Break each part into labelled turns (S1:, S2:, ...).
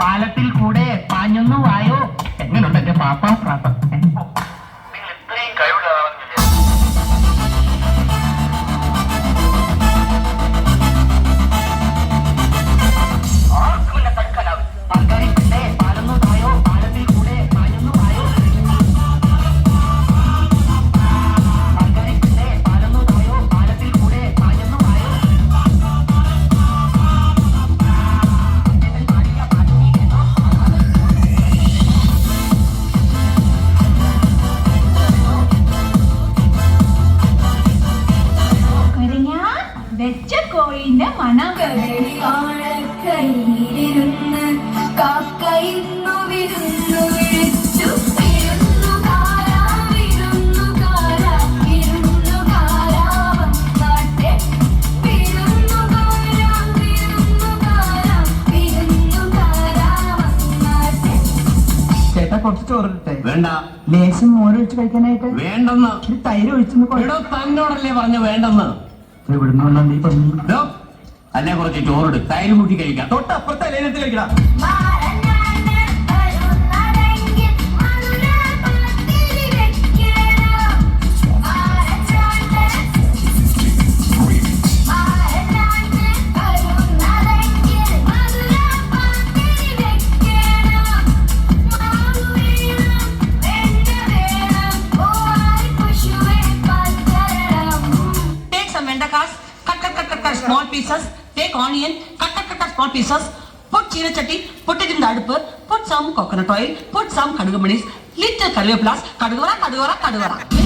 S1: പാലത്തിൽ കൂടെ പാഞ്ഞൊന്നു വായോ? എങ്ങനെയുണ്ട് എന്റെ പാപ്പാ പ്രാസം
S2: കുറച്ച് ചോറിട്ടെ.
S3: വേണ്ട.
S2: ലേശം മോരൊഴിച്ച് കഴിക്കാനായിട്ട്.
S3: വേണ്ടെന്ന്.
S2: ഒരു തൈര് ഒഴിച്ചെന്ന്
S3: തന്നോടല്ലേ പറഞ്ഞു വേണ്ടെന്ന്.
S2: എവിടുന്ന് വന്നാ നീ പറഞ്ഞു.
S3: അല്ലേ കുറച്ച് ചോറിട്. തൈര് കൂട്ടി കഴിക്കാം.
S2: തൊട്ടപ്പുറത്തെ അലേനത്തിൽ കഴിക്കണം
S4: cut, cut, cut, cut, cut small pieces. Take onion, cut, cut, cut, cut small pieces. Put சீனச்சட்டி, put it in the அடுப்பு, put some coconut oil, put some கடுகு மணிஸ், little கருவேப்பிலாஸ், கடுகு வரா, கடுகு வரா, கடுகு வரா.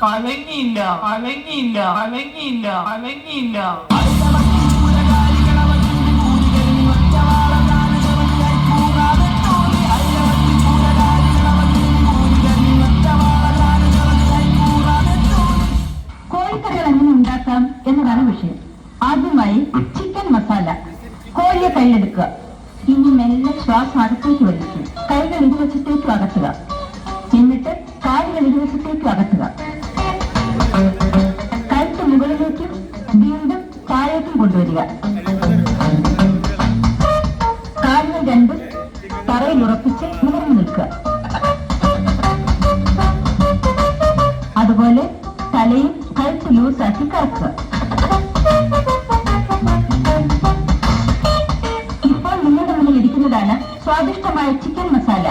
S1: കലങ്ങിയില്ല കലങ്ങിയില്ല കലങ്ങിയില്ല കലങ്ങിയില്ല.
S5: ആദ്യമായി ചിക്കൻ മസാല കോഴിയെ കൈയിലെടുക്കുക ഇനി മെല്ലെ ശ്വാസം അകത്തേക്ക് വലിക്കും കൈകൾ ഇരുവശത്തേക്ക് അകത്തുക എന്നിട്ട് കാലുകൾ ഇരുവശത്തേക്ക് അകത്തുക കഴുത്ത് മുകളിലേക്കും വീണ്ടും താഴേക്കും കൊണ്ടുവരിക. കാലുകൾ രണ്ടും തറയിൽ ഉറപ്പിച്ച് നിവർന്നു നിൽക്കുക. അതുപോലെ തലയും കഴുത്ത് ലൂസാക്കി കറക്കുക. ഇപ്പോൾ നിങ്ങളുടെ മുന്നിൽ ഇരിക്കുന്നതാണ് സ്വാദിഷ്ടമായ ചിക്കൻ മസാല.